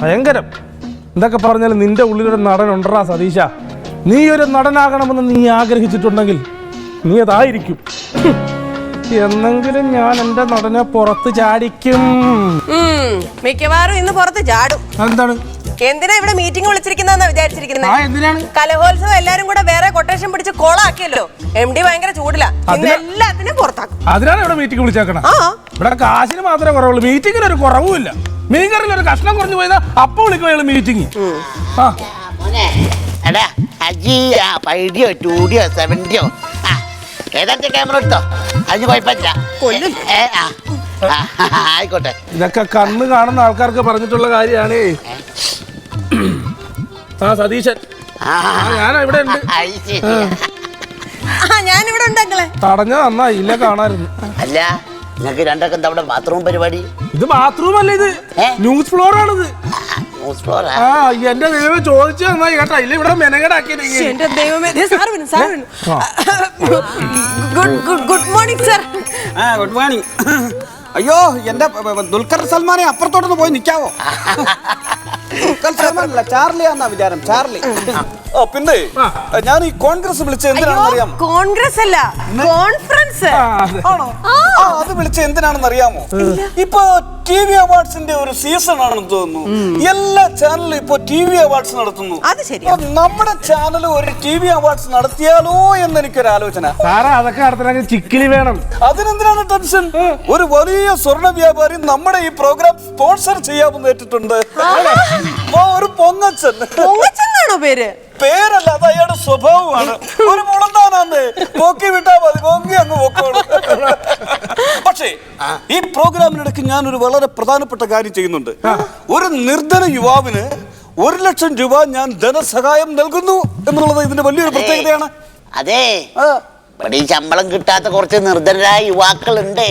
ഭയങ്കരം. എന്തൊക്കെ പറഞ്ഞാലും നിന്റെ ഉള്ളിലൊരു നടൻ ഉണ്ടറാ സതീശ. നീ ഒരു നടനാകണമെന്ന് നീ ആഗ്രഹിച്ചിട്ടുണ്ടെങ്കിൽ നീ അതായിരിക്കും. എന്നെങ്കിലും ഞാൻ എന്റെ നടനെ പുറത്ത് ചാടിക്കും. മിക്കവാറും ഇന്ന് പുറത്ത് ചാടും. എന്താണ് എന്തിനാ ഇവിടെ മീറ്റിംഗ് വിളിച്ചിരിക്കുന്നതെന്നാ വിചാരിച്ചിരിക്കുന്നത് കലഹോത്സവം എല്ലാരും കൂടെ വേറെ കൊട്ടേഷൻ പിടിച്ച് കോളാക്കിയല്ലോ. എം ഡി ഭയങ്കര ചൂടില്ല എല്ലാത്തിനും പുറത്താക്കും. അതിനാണ് ഇവിടെ മീറ്റിംഗ് വിളിച്ചേക്കണം. ഇവിടെ കാശിന് മാത്രമേ കുറവുള്ളൂ. മീറ്റിംഗിന് ഒരു കുറവുമില്ല. മീൻകറിയിൽ ഒരു കഷ്ണം കുറഞ്ഞു പോയതാ. അപ്പൊ വിളിക്കുകയുള്ളൂ മീറ്റിംഗ് ആ. എടാ ആ ഫൈഡിയോ ടൂഡിയോ സെവന്റിയോ ആ ഏതാണ്ട് ക്യാമറ എടുത്തോ? അതിന് കുഴപ്പമില്ല. കൊല്ലും. ഏ, ആ, ആ, ആയിക്കോട്ടെ. ഇതൊക്കെ കണ്ണ് കാണുന്ന ആൾക്കാർക്ക് പറഞ്ഞിട്ടുള്ള കാര്യമാണ് ആ സതീശൻ. ആ, ആ ഞാൻ ഇവിടെ ഉണ്ട്. അത് ശരി. ആ ഞാനിവിടെ തടഞ്ഞ നന്നായി ഇല്ല കാണായിരുന്നു. അല്ല. നിങ്ങൾക്ക് രണ്ടൊക്കെ എന്താ അവിടെ ബാത്റൂം പരിപാടി? ഇത് ബാത്റൂം അല്ല ഇത്. ന്യൂസ് ഫ്ലോർ ആണിത്. ന്യൂസ് ഫ്ലോറാ ആ? എന്റെ ദൈവം ചോദിച്ചു എന്നാ കേട്ടാ. ഇല്ല ഇവിടെ മെനകടാക്കിയത് എന്റെ ദൈവമേ good good good morning sir ആ ഗുഡ് മോർണിംഗ്. അയ്യോ എന്റെ ദുൽഖർ സൽമാനെ അപ്പുറത്തോട്ടൊന്ന് പോയി നിൽക്കാവോ അല്ല ചാർലി എന്നാ വിചാരം. ചാർലി. ഓ പിന്നെ ഞാൻ ഈ കോൺഗ്രസ് വിളിച്ച എന്തിനാണെന്ന് അറിയാം കോൺഗ്രസ് അല്ല കോൺഫറൻസ്. ആണോ? ആ അത് വിളിച്ച എന്തിനാണെന്ന് അറിയാമോ? ഇപ്പൊ ടി വി അവാർഡ്സിന്റെ ഒരു സീസൺ ആണെന്ന് തോന്നുന്നു. എല്ലാ ചാനലും ഇപ്പൊ ടി വി അവാർഡ്സ് നടത്തുന്നു. നമ്മുടെ ചാനൽ ഒരു ടി വി അവാർഡ്സ് നടത്തിയാലോ എന്ന് എനിക്കൊരു ആലോചന അതൊക്കെ നടത്തണമെങ്കിൽ ചിക്കിലി വേണം. അതിനെന്തിനാണ് ടെൻഷൻ? ഒരു വലിയ സ്വർണ വ്യാപാരി നമ്മുടെ ഈ പ്രോഗ്രാം സ്പോൺസർ ചെയ്യാമെന്ന് ഏറ്റിട്ടുണ്ട്. ഒരു പൊങ്ങച്ചൻ. പൊങ്ങച്ചെന്നാണോ പേര്? പേരല്ല അത് അയാളുടെ സ്വഭാവമാണ്. ഒരു മുളന്താനാന്ന്. പൊക്കി വിട്ടാ മതി പൊങ്ങി അങ്ങ് പൊക്കോളൂ. പക്ഷേ ഈ പ്രോഗ്രാമിനിടയ്ക്ക് ഞാൻ ഒരു വളരെ പ്രധാനപ്പെട്ട കാര്യം ചെയ്യുന്നുണ്ട്. ഒരു നിർധന യുവാവിന് ഒരു ലക്ഷം രൂപ ഞാൻ ധനസഹായം നൽകുന്നു എന്നുള്ളത് ഇതിന്റെ വലിയൊരു പ്രത്യേകതയാണ്. അതെ. ഇവിടെ ഈ ശമ്പളം കിട്ടാത്ത കുറച്ച് നിർദ്ധനരായ യുവാക്കളുണ്ട്.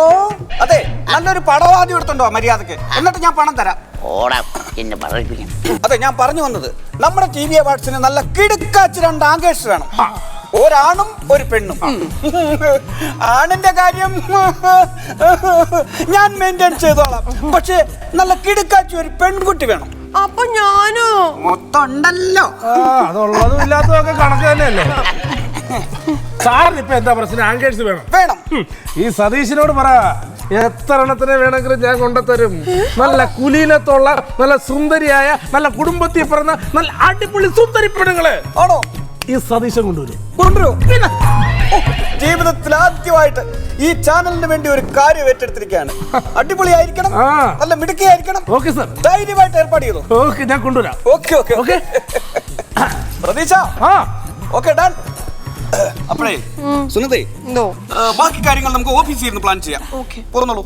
ഓ അതെ. നല്ലൊരു പടവാദ്യം എടുത്തുണ്ടോ മര്യാദയ്ക്ക് എന്നിട്ട് ഞാൻ പണം തരാം. ഓടാ. എന്നെ പറയിപ്പിക്കണം. അതെ ഞാൻ പറഞ്ഞു വന്നത് നമ്മുടെ ടി വി അവാർഡ്സിന് നല്ല കിടുക്കാച്ച് രണ്ട് ആങ്കേഴ്സ് വേണം. ഒരാണും ഒരു പെണ്ണും. ആണിന്റെ കാര്യം ഞാൻ മെയിന്റെയിൻ ചെയ്തോളാം. പക്ഷേ നല്ല കിടുക്കാച്ച് ഒരു പെൺകുട്ടി വേണം. അപ്പൊ ഞാനോ? മൊത്തം ഉണ്ടല്ലോ. ആ അതുള്ളതും ഇല്ലാത്തതൊക്കെ കണക്ക് തന്നെയല്ലേ? സാറിന് ഇപ്പൊ എന്താ പ്രശ്നം? ആങ്കേഴ്സ് വേണം. വേണം. ഈ സതീശിനോട് പറ എത്ര എണ്ണത്തിനെ വേണമെങ്കിലും ഞാൻ കൊണ്ടുത്തരും. നല്ല കുലീനത്തുള്ള നല്ല സുന്ദരിയായ നല്ല കുടുംബത്തിൽ പിറന്ന നല്ല അടിപൊളി സുന്ദരി പെണ്ണുങ്ങളെ. ആണോ? ഈ സതീശൻ കൊണ്ടുവരും. കൊണ്ടുവരും. ജീവിതത്തിൽ ആദ്യമായിട്ട് ഈ ചാനലിന് വേണ്ടി ഒരു കാര്യം ഏറ്റെടുത്തിരിക്കുകയാണ്. അടിപൊളിയായിരിക്കണം. നല്ല മിടുക്കിയായിരിക്കണം. Okay sir. ധൈര്യമായിട്ട് ഏർപ്പാട് ചെയ്തു. ഓക്കെ ഞാൻ കൊണ്ടുവരാം. Okay okay. ഓക്കെ. പ്രതീക്ഷ? ആ. Okay done. അപ്പോഴേ സുനതേ എന്തോ? ബാക്കി കാര്യങ്ങൾ നമുക്ക് ഓഫീസിൽ ഇരുന്ന് പ്ലാൻ ചെയ്യാം. ഓക്കെ. പോർന്നോളൂ